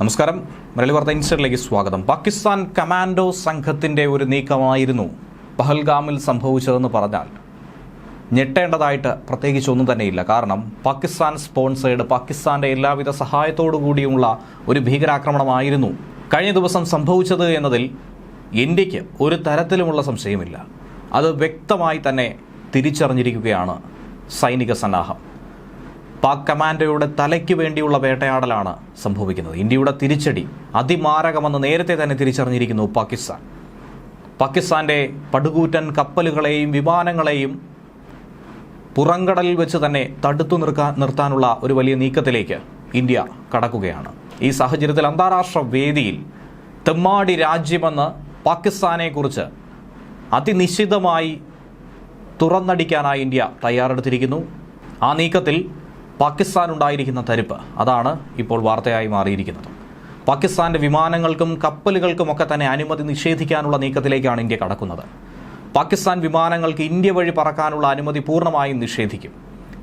നമസ്കാരം. മലയാളി വാർത്ത ഇൻസ്റ്ററിലേക്ക് സ്വാഗതം. പാകിസ്ഥാൻ കമാൻഡോ സംഘത്തിന്റെ ഒരു നീക്കമായിരുന്നു പഹൽഗാമിൽ സംഭവിച്ചതെന്ന് പറഞ്ഞാൽ. ഞെട്ടേണ്ടതായിട്ട് പ്രത്യേകിച്ച് ഒന്നും തന്നെയില്ല. കാരണം പാകിസ്ഥാൻ സ്പോൺസേഡ് പാകിസ്ഥാന്റെ എല്ലാവിധ സഹായത്തോടു കൂടിയുള്ള ഒരു ഭീകരാക്രമണമായിരുന്നു കഴിഞ്ഞ ദിവസം സംഭവിച്ചത് എന്നതിൽ ഇന്ത്യയ്ക്ക് ഒരു തരത്തിലുമുള്ള സംശയമില്ല. അത് വ്യക്തമായി തന്നെ തിരിച്ചറിഞ്ഞിരിക്കുകയാണ് സൈനിക സന്നാഹം. പാക് കമാൻഡോയുടെ തലയ്ക്ക് വേണ്ടിയുള്ള വേട്ടയാടലാണ് സംഭവിക്കുന്നത്. ഇന്ത്യയുടെ തിരിച്ചടി അതിമാരകമെന്ന് നേരത്തെ തന്നെ തിരിച്ചറിഞ്ഞിരിക്കുന്നു പാകിസ്ഥാൻ. പാകിസ്ഥാന്റെ പടുകൂറ്റൻ കപ്പലുകളെയും വിമാനങ്ങളെയും പുറംകടലിൽ വെച്ച് തന്നെ തടുത്തു നിർക്കാൻ നിർത്താനുള്ള ഒരു വലിയ നീക്കത്തിലേക്ക് ഇന്ത്യ കടക്കുകയാണ്. ഈ സാഹചര്യത്തിൽ അന്താരാഷ്ട്ര വേദിയിൽ തെമ്മാടി രാജ്യമെന്ന് പാകിസ്ഥാനെക്കുറിച്ച് അതിനിശ്ചിതമായി തുറന്നടിക്കാനായി ഇന്ത്യ തയ്യാറെടുത്തിരിക്കുന്നു. ആ നീക്കത്തിൽ പാകിസ്ഥാൻ ഉണ്ടായിരിക്കുന്ന തരിപ്പ്. അതാണ് ഇപ്പോൾ വാർത്തയായി മാറിയിരിക്കുന്നത്. പാകിസ്ഥാന്റെ വിമാനങ്ങൾക്കും കപ്പലുകൾക്കുമൊക്കെ തന്നെ അനുമതി നിഷേധിക്കാനുള്ള നീക്കത്തിലേക്കാണ് ഇന്ത്യ കടക്കുന്നത്. പാകിസ്ഥാൻ വിമാനങ്ങൾക്ക് ഇന്ത്യ വഴി പറക്കാനുള്ള അനുമതി പൂർണമായും നിഷേധിക്കും.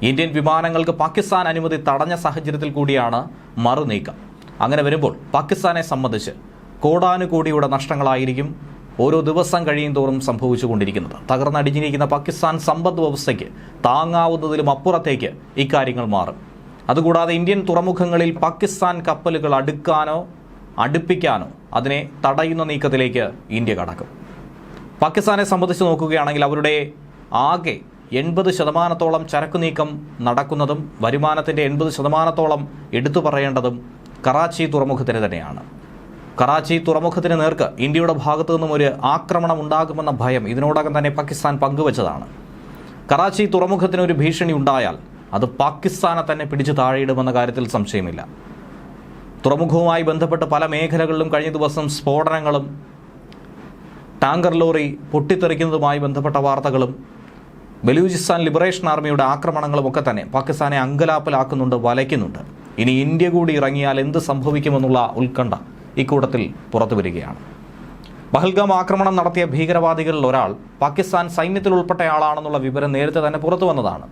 ഇന്ത്യൻ വിമാനങ്ങൾക്ക് പാകിസ്ഥാൻ അനുമതി തടഞ്ഞ സാഹചര്യത്തിൽ കൂടിയാണ് മറുനീക്കം. അങ്ങനെ വരുമ്പോൾ പാകിസ്ഥാനെ സംബന്ധിച്ച് കോടാനുകൂടിയുടെ നഷ്ടങ്ങളായിരിക്കും ഓരോ ദിവസം കഴിയും തോറും സംഭവിച്ചുകൊണ്ടിരിക്കുന്നത് തകർന്നടിഞ്ഞിരിക്കുന്ന പാകിസ്ഥാൻ സമ്പദ് വ്യവസ്ഥയ്ക്ക് താങ്ങാവുന്നതിലും അപ്പുറത്തേക്ക് ഇക്കാര്യങ്ങൾ മാറും. അതുകൂടാതെ ഇന്ത്യൻ തുറമുഖങ്ങളിൽ പാകിസ്ഥാൻ കപ്പലുകൾ അടുക്കാനോ അടുപ്പിക്കാനോ അതിനെ തടയുന്ന നീക്കത്തിലേക്ക് ഇന്ത്യ കടക്കും. പാകിസ്ഥാനെ സംബന്ധിച്ച് നോക്കുകയാണെങ്കിൽ അവരുടെ ആകെ എൺപത് ശതമാനത്തോളം ചരക്ക് നീക്കം നടക്കുന്നതും വരുമാനത്തിന്റെ എൺപത് ശതമാനത്തോളം എടുത്തു പറയേണ്ടതും കറാച്ചി തുറമുഖത്തിന് തന്നെയാണ്. കറാച്ചി തുറമുഖത്തിന് നേർക്ക് ഇന്ത്യയുടെ ഭാഗത്തു നിന്നും ഒരു ആക്രമണം ഉണ്ടാകുമെന്ന ഭയം ഇതിനോടകം തന്നെ പാകിസ്ഥാൻ പങ്കുവച്ചതാണ്. കറാച്ചി തുറമുഖത്തിന് ഒരു ഭീഷണി ഉണ്ടായാൽ അത് പാകിസ്ഥാനെ തന്നെ പിടിച്ചു താഴെയിടുമെന്ന കാര്യത്തിൽ സംശയമില്ല. തുറമുഖവുമായി ബന്ധപ്പെട്ട് പല മേഖലകളിലും കഴിഞ്ഞ ദിവസം സ്ഫോടനങ്ങളും ടാങ്കർ ലോറി പൊട്ടിത്തെറിക്കുന്നതുമായി ബന്ധപ്പെട്ട വാർത്തകളും ബലൂചിസ്ഥാൻ ലിബറേഷൻ ആർമിയുടെ ആക്രമണങ്ങളും ഒക്കെ തന്നെ പാകിസ്ഥാനെ അങ്കലാപ്പിലാക്കുന്നുണ്ട് വലയ്ക്കുന്നുണ്ട്. ഇനി ഇന്ത്യ കൂടി ഇറങ്ങിയാൽ എന്ത് സംഭവിക്കുമെന്നുള്ള ഉത്കണ്ഠ ഇക്കൂട്ടത്തിൽ പുറത്തു വരികയാണ്. പഹൽഗാം ആക്രമണം നടത്തിയ ഭീകരവാദികളിൽ ഒരാൾ പാകിസ്ഥാൻ സൈന്യത്തിൽ ഉൾപ്പെട്ടയാളാണെന്നുള്ള വിവരം നേരത്തെ തന്നെ പുറത്തു വന്നതാണ്.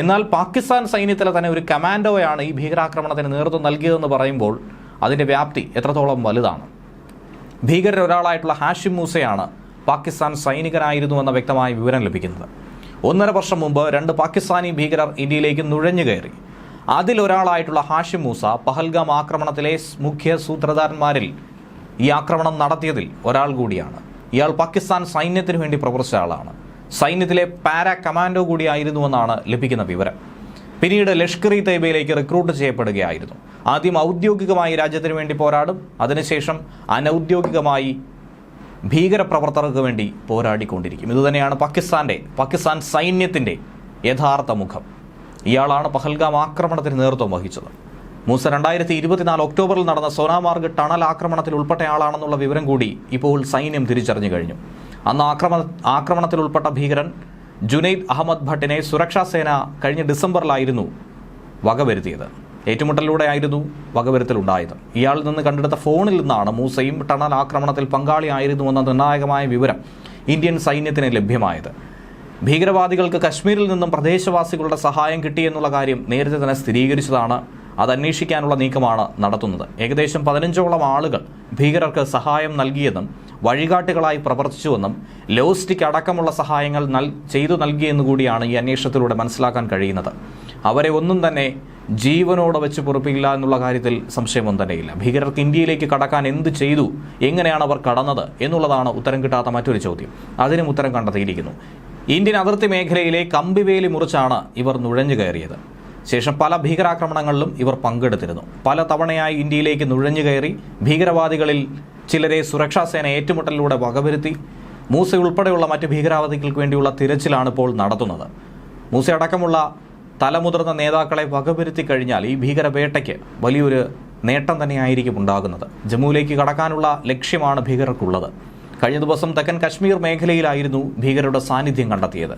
എന്നാൽ പാകിസ്ഥാൻ സൈന്യത്തിലെ തന്നെ ഒരു കമാൻഡോയാണ് ഈ ഭീകരാക്രമണത്തിന് നേതൃത്വം നൽകിയതെന്ന് പറയുമ്പോൾ അതിന്റെ വ്യാപ്തി എത്രത്തോളം വലുതാണ്? ഭീകരൊരാളായിട്ടുള്ള ഹാഷിം മൂസയാണ് പാകിസ്ഥാൻ സൈനികനായിരുന്നു എന്ന വ്യക്തമായ വിവരം ലഭിക്കുന്നത്. ഒന്നര വർഷം മുമ്പ് രണ്ട് പാകിസ്ഥാനി ഭീകരർ ഇന്ത്യയിലേക്ക് നുഴഞ്ഞു കയറി. അതിലൊരാളായിട്ടുള്ള ഹാഷിം മൂസ പഹൽഗാം ആക്രമണത്തിലെ മുഖ്യ സൂത്രധാരന്മാരിൽ ഈ ആക്രമണം നടത്തിയതിൽ ഒരാൾ കൂടിയാണ്. ഇയാൾ പാകിസ്ഥാൻ സൈന്യത്തിനു വേണ്ടി പ്രവർത്തിച്ച ആളാണ്. സൈന്യത്തിലെ പാരാ കമാൻഡോ കൂടിയായിരുന്നുവെന്നാണ് ലഭിക്കുന്ന വിവരം. പിന്നീട് ലഷ്കർ ഇ തൈബയിലേക്ക് റിക്രൂട്ട് ചെയ്യപ്പെടുകയായിരുന്നു. ആദ്യം ഔദ്യോഗികമായി രാജ്യത്തിനു വേണ്ടി പോരാടും അതിനുശേഷം അനൗദ്യോഗികമായി ഭീകരപ്രവർത്തകർക്ക് വേണ്ടി പോരാടിക്കൊണ്ടിരിക്കും. ഇതുതന്നെയാണ് പാകിസ്ഥാന്റെ പാകിസ്ഥാൻ സൈന്യത്തിന്റെ യഥാർത്ഥ മുഖം. ഇയാളാണ് പഹൽഗാം ആക്രമണത്തിന് നേതൃത്വം വഹിച്ചത്. മൂസ രണ്ടായിരത്തി ഇരുപത്തിനാല് ഒക്ടോബറിൽ നടന്ന സോനാമാർഗ് ടണൽ ആക്രമണത്തിൽ ഉൾപ്പെട്ടയാളാണെന്നുള്ള വിവരം കൂടി ഇപ്പോൾ സൈന്യം തിരിച്ചറിഞ്ഞു കഴിഞ്ഞു. അന്ന് ആക്രമണ ആക്രമണത്തിൽ ഉൾപ്പെട്ട ഭീകരൻ ജുനൈദ് അഹമ്മദ് ഭട്ടിനെ സുരക്ഷാ സേന കഴിഞ്ഞ ഡിസംബറിലായിരുന്നു വകവരുത്തിയത്. ഏറ്റുമുട്ടലിലൂടെയായിരുന്നു വകവരുത്തലുണ്ടായത് ഇയാളിൽ നിന്ന് കണ്ടെടുത്ത ഫോണിൽ നിന്നാണ് മൂസയും ടണൽ ആക്രമണത്തിൽ പങ്കാളിയായിരുന്നുവെന്ന നിർണായകമായ വിവരം ഇന്ത്യൻ സൈന്യത്തിന് ലഭ്യമായത്. ഭീകരവാദികൾക്ക് കശ്മീരിൽ നിന്നും പ്രദേശവാസികളുടെ സഹായം കിട്ടിയെന്നുള്ള കാര്യം നേരത്തെ തന്നെ സ്ഥിരീകരിച്ചതാണ്. അത് നീക്കമാണ് നടത്തുന്നത്. ഏകദേശം പതിനഞ്ചോളം ആളുകൾ ഭീകരർക്ക് സഹായം നൽകിയെന്നും വഴികാട്ടികളായി പ്രവർത്തിച്ചുവെന്നും ലോസ്റ്റിക് അടക്കമുള്ള സഹായങ്ങൾ നൽ ചെയ്തു നൽകിയെന്നു കൂടിയാണ് ഈ അന്വേഷണത്തിലൂടെ മനസ്സിലാക്കാൻ കഴിയുന്നത്. അവരെ ഒന്നും തന്നെ ജീവനോടെ വെച്ച് പൊറുപ്പില്ല എന്നുള്ള കാര്യത്തിൽ സംശയമൊന്നും തന്നെയില്ല. ഭീകരർക്ക് ഇന്ത്യയിലേക്ക് കടക്കാൻ എന്ത് ചെയ്തു? എങ്ങനെയാണ് അവർ കടന്നത്? എന്നുള്ളതാണ് ഉത്തരം കിട്ടാത്ത മറ്റൊരു ചോദ്യം. അതിനും ഉത്തരം കണ്ടെത്തിയിരിക്കുന്നു. ഇന്ത്യൻ അതിർത്തി മേഖലയിലെ കമ്പിവേലി മുറിച്ചാണ് ഇവർ നുഴഞ്ഞു കയറിയത്. ശേഷം പല ഭീകരാക്രമണങ്ങളിലും ഇവർ പങ്കെടുത്തിരുന്നു. പല തവണയായി ഇന്ത്യയിലേക്ക് നുഴഞ്ഞു കയറി ഭീകരവാദികളിൽ ചിലരെ സുരക്ഷാസേന ഏറ്റുമുട്ടലിലൂടെ വകവരുത്തി. മൂസ ഉൾപ്പെടെയുള്ള മറ്റ് ഭീകരവാദികൾക്ക് വേണ്ടിയുള്ള തിരച്ചിലാണ് ഇപ്പോൾ നടത്തുന്നത്. മൂസ അടക്കമുള്ള തലമുതിർന്ന നേതാക്കളെ വകവരുത്തി കഴിഞ്ഞാൽ ഈ ഭീകരവേട്ടയ്ക്ക് വലിയൊരു നേട്ടം തന്നെയായിരിക്കും ഉണ്ടാകുന്നത്. ജമ്മുവിലേക്ക് കടക്കാനുള്ള ലക്ഷ്യമാണ് ഭീകരർക്കുള്ളത്. കഴിഞ്ഞ ദിവസം തെക്കൻ കശ്മീർ മേഖലയിലായിരുന്നു ഭീകരരുടെ സാന്നിധ്യം കണ്ടെത്തിയത്.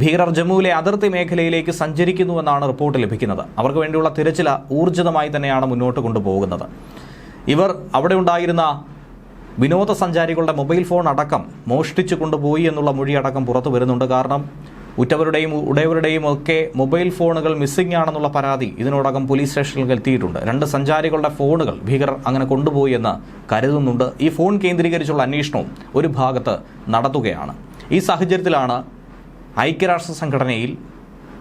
ഭീകരർ ജമ്മുവിലെ അതിർത്തി മേഖലയിലേക്ക് സഞ്ചരിക്കുന്നുവെന്നാണ് റിപ്പോർട്ട് ലഭിക്കുന്നത്. അവർക്ക് വേണ്ടിയുള്ള തിരച്ചിൽ ഊർജിതമായി തന്നെയാണ് മുന്നോട്ട് കൊണ്ടുപോകുന്നത്. ഇവർ അവിടെ ഉണ്ടായിരുന്ന വിനോദസഞ്ചാരികളുടെ മൊബൈൽ ഫോൺ അടക്കം മോഷ്ടിച്ചു കൊണ്ടുപോയി എന്നുള്ള മൊഴിയടക്കം പുറത്തു വരുന്നുണ്ട്. കാരണം ഉറ്റവരുടെയും ഉടയവരുടെയും ഒക്കെ മൊബൈൽ ഫോണുകൾ മിസ്സിംഗ് ആണെന്നുള്ള പരാതി ഇതിനോടകം പോലീസ് സ്റ്റേഷനിൽ എത്തിയിട്ടുണ്ട്. രണ്ട് സഞ്ചാരികളുടെ ഫോണുകൾ ഭീകരർ അങ്ങനെ കൊണ്ടുപോയി എന്ന് കരുതുന്നുണ്ട്. ഈ ഫോൺ കേന്ദ്രീകരിച്ചുള്ള അന്വേഷണവും ഒരു ഭാഗത്ത് നടത്തുകയാണ്. ഈ സാഹചര്യത്തിലാണ് ഐക്യരാഷ്ട്ര സംഘടനയിൽ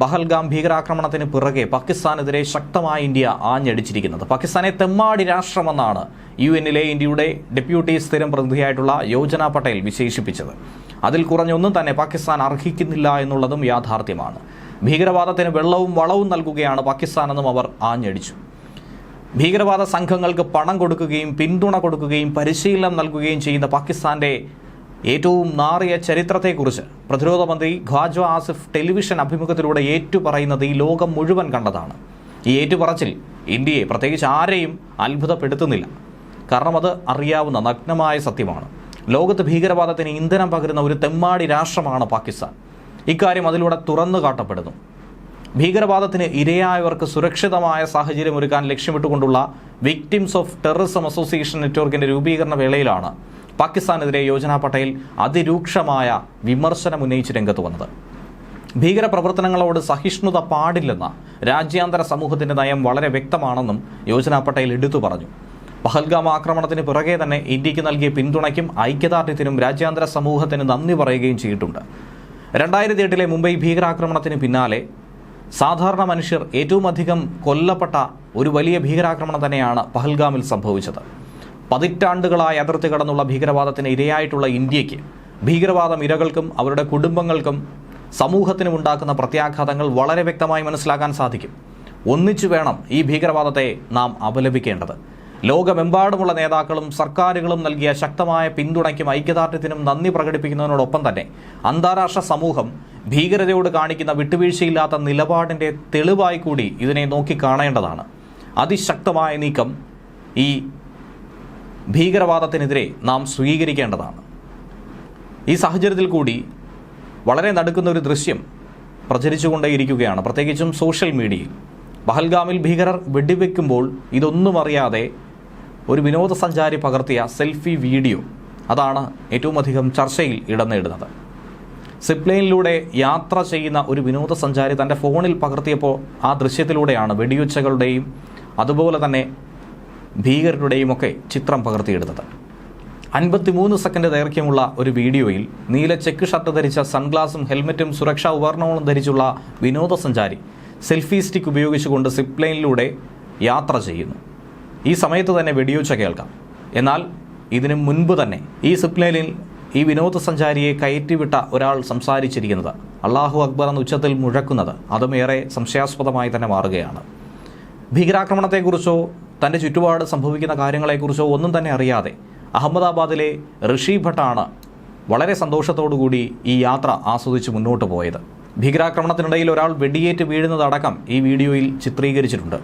പഹൽഗാം ഭീകരാക്രമണത്തിന് പിറകെ പാകിസ്ഥാനെതിരെ ശക്തമായ ഇന്ത്യ ആഞ്ഞടിച്ചിരിക്കുന്നത്. പാകിസ്ഥാനെ തെമ്മാടി രാഷ്ട്രമെന്നാണ് യു എന്നിലെ ഇന്ത്യയുടെ ഡെപ്യൂട്ടി സ്ഥിരം പ്രതിനിധിയായിട്ടുള്ള യോജന പട്ടേൽ വിശേഷിപ്പിച്ചത്. അതിൽ കുറഞ്ഞൊന്നും തന്നെ പാകിസ്ഥാൻ അർഹിക്കുന്നില്ല എന്നുള്ളതും യാഥാർത്ഥ്യമാണ്. ഭീകരവാദത്തിന് വെള്ളവും വളവും നൽകുകയാണ് പാകിസ്ഥാനെന്നും അവർ ആഞ്ഞടിച്ചു. ഭീകരവാദ സംഘങ്ങൾക്ക് പണം കൊടുക്കുകയും പിന്തുണ കൊടുക്കുകയും പരിശീലനം നൽകുകയും ചെയ്യുന്ന പാകിസ്ഥാന്റെ ഏറ്റവും നാറിയ ചരിത്രത്തെക്കുറിച്ച് പ്രതിരോധ മന്ത്രി ഖ്വാജ ആസിഫ് ടെലിവിഷൻ അഭിമുഖത്തിലൂടെ ഏറ്റുപറയുന്നത് ഈ ലോകം മുഴുവൻ കണ്ടതാണ്. ഈ ഏറ്റുപറച്ചിൽ ഇന്ത്യയെ പ്രത്യേകിച്ച് ആരെയും അത്ഭുതപ്പെടുത്തുന്നില്ല. കാരണം അത് അറിയാവുന്ന നഗ്നമായ സത്യമാണ്. ലോകത്ത് ഭീകരവാദത്തിന് ഇന്ധനം പകരുന്ന ഒരു തെമ്മാടി രാഷ്ട്രമാണ് പാകിസ്ഥാൻ. ഇക്കാര്യം അതിലൂടെ തുറന്നു കാട്ടപ്പെടുന്നു. ഭീകരവാദത്തിന് ഇരയായവർക്ക് സുരക്ഷിതമായ സാഹചര്യം ഒരുക്കാൻ ലക്ഷ്യമിട്ടുകൊണ്ടുള്ള വിക്ടിംസ് ഓഫ് ടെററിസം അസോസിയേഷൻ നെറ്റ്വർക്കിന്റെ രൂപീകരണ വേളയിലാണ് പാകിസ്ഥാനെതിരെ യോജന പട്ടേൽ അതിരൂക്ഷമായ വിമർശനം ഉന്നയിച്ച് രംഗത്ത് വന്നത്. ഭീകരപ്രവർത്തനങ്ങളോട് സഹിഷ്ണുത പാടില്ലെന്ന രാജ്യാന്തര സമൂഹത്തിന്റെ നയം വളരെ വ്യക്തമാണെന്നും യോജന പട്ടേൽ എടുത്തു പറഞ്ഞു. പഹൽഗാം ആക്രമണത്തിന് പിറകെ തന്നെ ഇന്ത്യയ്ക്ക് നൽകിയ പിന്തുണയ്ക്കും ഐക്യദാർഢ്യത്തിനും രാജ്യാന്തര സമൂഹത്തിന് നന്ദി പറയുകയും ചെയ്തിട്ടുണ്ട്. രണ്ടായിരത്തി എട്ടിലെ മുംബൈ ഭീകരാക്രമണത്തിന് പിന്നാലെ സാധാരണ മനുഷ്യർ ഏറ്റവും അധികം കൊല്ലപ്പെട്ട ഒരു വലിയ ഭീകരാക്രമണം തന്നെയാണ് പഹൽഗാമിൽ സംഭവിച്ചത്. പതിറ്റാണ്ടുകളായി അതിർത്തി കടന്നുള്ള ഭീകരവാദത്തിന് ഇരയായിട്ടുള്ള ഇന്ത്യയ്ക്ക് ഭീകരവാദം ഇരകൾക്കും അവരുടെ കുടുംബങ്ങൾക്കും സമൂഹത്തിനും ഉണ്ടാക്കുന്ന പ്രത്യാഘാതങ്ങൾ വളരെ വ്യക്തമായി മനസ്സിലാക്കാൻ സാധിക്കും. ഒന്നിച്ചു വേണം ഈ ഭീകരവാദത്തെ നാം അപലപിക്കേണ്ടത്. ലോകമെമ്പാടുമുള്ള നേതാക്കളും സർക്കാരുകളും നൽകിയ ശക്തമായ പിന്തുണയ്ക്കും ഐക്യദാർഢ്യത്തിനും നന്ദി പ്രകടിപ്പിക്കുന്നതിനോടൊപ്പം തന്നെ അന്താരാഷ്ട്ര സമൂഹം ഭീകരതയോട് കാണിക്കുന്ന വിട്ടുവീഴ്ചയില്ലാത്ത നിലപാടിന്റെ തെളിവായി കൂടി ഇതിനെ നോക്കിക്കാണേണ്ടതാണ് അതിശക്തമായ നീക്കം ഈ ഭീകരവാദത്തിനെതിരെ നാം സ്വീകരിക്കേണ്ടതാണ്. ഈ സാഹചര്യത്തിൽ കൂടി വളരെ നടുക്കുന്ന ഒരു ദൃശ്യം പ്രചരിച്ചുകൊണ്ടേയിരിക്കുകയാണ്. പ്രത്യേകിച്ചും സോഷ്യൽ മീഡിയയിൽ. പഹൽഗാമിൽ ഭീകരർ വെടിവെക്കുമ്പോൾ ഇതൊന്നും അറിയാതെ ഒരു വിനോദസഞ്ചാരി പകർത്തിയ സെൽഫി വീഡിയോ അതാണ് ഏറ്റവും അധികം ചർച്ചയിൽ ഇടം നേടുന്നത്. സിപ്ലൈനിലൂടെ യാത്ര ചെയ്യുന്ന ഒരു വിനോദസഞ്ചാരി തന്റെ ഫോണിൽ പകർത്തിയപ്പോൾ ആ ദൃശ്യത്തിലൂടെയാണ് വെടിയുച്ചകളുടെയും അതുപോലെ തന്നെ ഭീകരരുടെയും ഒക്കെ ചിത്രം പകർത്തിയെടുത്തത്. അൻപത്തിമൂന്ന് സെക്കൻഡ് ദൈർഘ്യമുള്ള ഒരു വീഡിയോയിൽ നീല ചെക്ക് ഷർട്ട് ധരിച്ച സൺഗ്ലാസും ഹെൽമറ്റും സുരക്ഷാ ഉപകരണങ്ങളും ധരിച്ചുള്ള വിനോദസഞ്ചാരി സെൽഫി സ്റ്റിക്ക് ഉപയോഗിച്ചുകൊണ്ട് സിപ്ലൈനിലൂടെ യാത്ര ചെയ്യുന്നു. ഈ സമയത്ത് തന്നെ വെടിയൊച്ച കേൾക്കാം. എന്നാൽ ഇതിനു മുൻപ് തന്നെ ഈ സിഗ്നലിൽ ഈ വിനോദസഞ്ചാരിയെ കയറ്റിവിട്ട ഒരാൾ സംസാരിച്ചിരിക്കുന്നത് അള്ളാഹു അക്ബർ എന്ന ഉച്ചത്തിൽ മുഴക്കുന്നത് അതും ഏറെ സംശയാസ്പദമായി തന്നെ മാറുകയാണ്. ഭീകരാക്രമണത്തെക്കുറിച്ചോ തന്റെ ചുറ്റുപാട് സംഭവിക്കുന്ന കാര്യങ്ങളെക്കുറിച്ചോ ഒന്നും തന്നെ അറിയാതെ അഹമ്മദാബാദിലെ ഋഷി ഭട്ടാണ് വളരെ സന്തോഷത്തോടുകൂടി ഈ യാത്ര ആസ്വദിച്ച് മുന്നോട്ട് പോയത്. ഭീകരാക്രമണത്തിനിടയിൽ ഒരാൾ വെടിയേറ്റ് വീഴുന്നതടക്കം ഈ വീഡിയോയിൽ ചിത്രീകരിച്ചിട്ടുണ്ട്.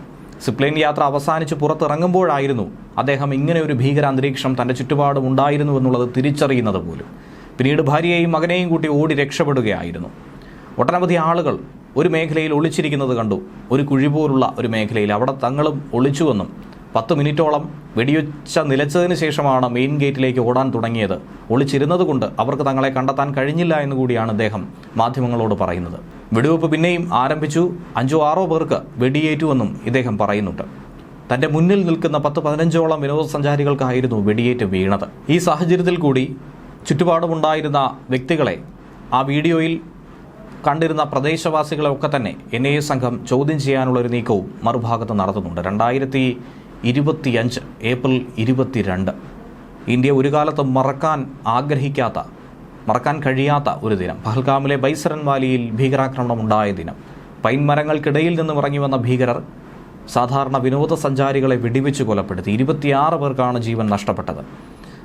സിപ്ലൈൻ യാത്ര അവസാനിച്ച് പുറത്തിറങ്ങുമ്പോഴായിരുന്നു അദ്ദേഹം ഇങ്ങനെ ഒരു ഭീകരാന്തരീക്ഷം തന്റെ ചുറ്റുപാടും ഉണ്ടായിരുന്നു എന്നുള്ളത് തിരിച്ചറിയുന്നത് പോലും. പിന്നീട് ഭാര്യയെയും മകനെയും കൂട്ടി ഓടി രക്ഷപ്പെടുകയായിരുന്നു. ഒട്ടനവധി ആളുകൾ ഒരു മേഖലയിൽ ഒളിച്ചിരിക്കുന്നത് കണ്ടു. ഒരു കുഴി പോലുള്ള ഒരു മേഖലയിൽ അവിടെ തങ്ങളും ഒളിച്ചുവെന്നും പത്ത് മിനിറ്റോളം വെടിയൊച്ച നിലച്ചതിന് ശേഷമാണ് മെയിൻ ഗേറ്റിലേക്ക് ഓടാൻ തുടങ്ങിയത്. ഒളിച്ചിരുന്നത് കൊണ്ട് അവർക്ക് തങ്ങളെ കണ്ടെത്താൻ കഴിഞ്ഞില്ല എന്ന് കൂടിയാണ് അദ്ദേഹം മാധ്യമങ്ങളോട് പറയുന്നത്. വെടിവെപ്പ് പിന്നെയും ആരംഭിച്ചു. അഞ്ചോ ആറോ പേർക്ക് വെടിയേറ്റുവെന്നും ഇദ്ദേഹം പറയുന്നുണ്ട്. തന്റെ മുന്നിൽ നിൽക്കുന്ന പത്ത് പതിനഞ്ചോളം വിനോദസഞ്ചാരികൾക്കായിരുന്നു വെടിയേറ്റ് വീണത്. ഈ സാഹചര്യത്തിൽ കൂടി ചുറ്റുപാടുമുണ്ടായിരുന്ന വ്യക്തികളെ ആ വീഡിയോയിൽ കണ്ടിരുന്ന പ്രദേശവാസികളെ ഒക്കെ തന്നെ എൻ ഐ എ സംഘം ചോദ്യം ചെയ്യാനുള്ള ഒരു നീക്കവും മറുഭാഗത്ത് നടത്തുന്നുണ്ട്. രണ്ടായിരത്തി ഇരുപത്തിയഞ്ച് ഏപ്രിൽ ഇരുപത്തിരണ്ട്. ഇന്ത്യ ഒരു കാലത്ത് മറക്കാൻ ആഗ്രഹിക്കാത്ത മറക്കാൻ കഴിയാത്ത ഒരു ദിനം. പഹൽഗാമിലെ ബൈസറൻ വാലിയിൽ ഭീകരാക്രമണം ഉണ്ടായ ദിനം. പൈൻ മരങ്ങൾക്കിടയിൽ നിന്ന് ഇറങ്ങി വന്ന ഭീകരർ സാധാരണ വിനോദസഞ്ചാരികളെ വെടിവെച്ച് കൊലപ്പെടുത്തി. ഇരുപത്തിയാറ് പേർക്കാണ് ജീവൻ നഷ്ടപ്പെട്ടത്.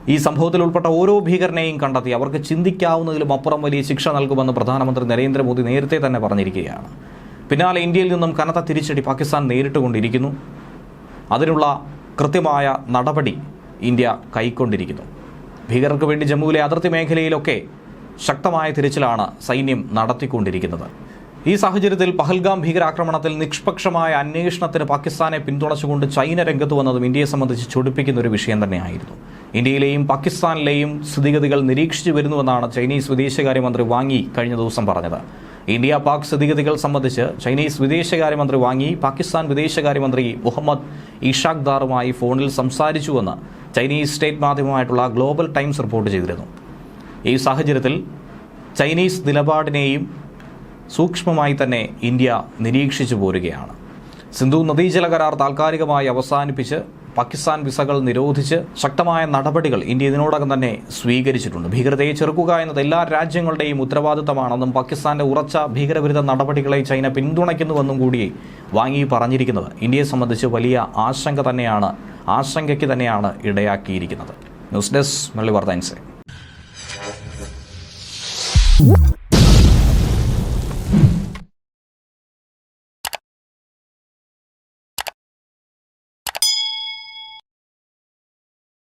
ഈ സംഭവത്തിൽ ഉൾപ്പെട്ട ഓരോ ഭീകരനെയും കണ്ടെത്തി. അവർക്ക് ചിന്തിക്കാവുന്നതിലും അപ്പുറം വലിയ ശിക്ഷ നൽകുമെന്ന് പ്രധാനമന്ത്രി നരേന്ദ്രമോദി നേരത്തെ തന്നെ പറഞ്ഞിരിക്കുകയാണ്. പിന്നാലെ ഇന്ത്യയിൽ നിന്നും കനത്ത തിരിച്ചടി പാകിസ്ഥാൻ നേരിട്ടുകൊണ്ടിരിക്കുന്നു. അതിനുള്ള കൃത്യമായ നടപടി ഇന്ത്യ കൈക്കൊണ്ടിരിക്കുന്നു. ഭീകരർക്ക് വേണ്ടി ജമ്മുവിലെ അതിർത്തി മേഖലയിലൊക്കെ ശക്തമായ തിരച്ചിലാണ് സൈന്യം നടത്തിക്കൊണ്ടിരിക്കുന്നത്. ഈ സാഹചര്യത്തിൽ പഹൽഗാം ഭീകരാക്രമണത്തിൽ നിഷ്പക്ഷമായ അന്വേഷണത്തിന് പാകിസ്ഥാനെ പിന്തുണച്ചുകൊണ്ട് ചൈന രംഗത്ത് വന്നതും ഇന്ത്യയെ സംബന്ധിച്ച് ചൊടിപ്പിക്കുന്ന ഒരു വിഷയം തന്നെയായിരുന്നു. ഇന്ത്യയിലെയും പാകിസ്ഥാനിലെയും സ്ഥിതിഗതികൾ നിരീക്ഷിച്ചു വരുന്നുവെന്നാണ് ചൈനീസ് വിദേശകാര്യമന്ത്രി വാങ്ങി കഴിഞ്ഞ ദിവസം പറഞ്ഞത്. ഇന്ത്യ പാക് സ്ഥിതിഗതികൾ സംബന്ധിച്ച് ചൈനീസ് വിദേശകാര്യമന്ത്രി വാങ്ങി പാകിസ്ഥാൻ വിദേശകാര്യമന്ത്രി മുഹമ്മദ് ഇഷാഖ് ദാറുമായി ഫോണിൽ സംസാരിച്ചുവെന്ന് ചൈനീസ് സ്റ്റേറ്റ് മാധ്യമമായിട്ടുള്ള ഗ്ലോബൽ ടൈംസ് റിപ്പോർട്ട് ചെയ്തിരുന്നു. ഈ സാഹചര്യത്തിൽ ചൈനീസ് നിലപാടിനെയും സൂക്ഷ്മമായി തന്നെ ഇന്ത്യ നിരീക്ഷിച്ചു പോരുകയാണ്. സിന്ധു നദീജല കരാർ താൽക്കാലികമായി അവസാനിപ്പിച്ച് പാകിസ്ഥാൻ വിസകൾ നിരോധിച്ച് ശക്തമായ നടപടികൾ ഇന്ത്യ ഇതിനോടകം തന്നെ സ്വീകരിച്ചിട്ടുണ്ട്. ഭീകരതയെ ചെറുക്കുക എന്നത് എല്ലാ രാജ്യങ്ങളുടെയും ഉത്തരവാദിത്തമാണെന്നും പാകിസ്ഥാന്റെ ഉറച്ച ഭീകരവിരുദ്ധ നടപടികളെ ചൈന പിന്തുണയ്ക്കുന്നുവെന്നും കൂടി വാങ്ങി പറഞ്ഞിരിക്കുന്നത്. ഇന്ത്യയെ സംബന്ധിച്ച് വലിയ ആശങ്ക തന്നെയാണ് ആശങ്കയ്ക്ക് തന്നെയാണ് ഇടയാക്കിയിരിക്കുന്നത്. ന്യൂസ് ഡെസ്ക് മള്ളി വാർത്ത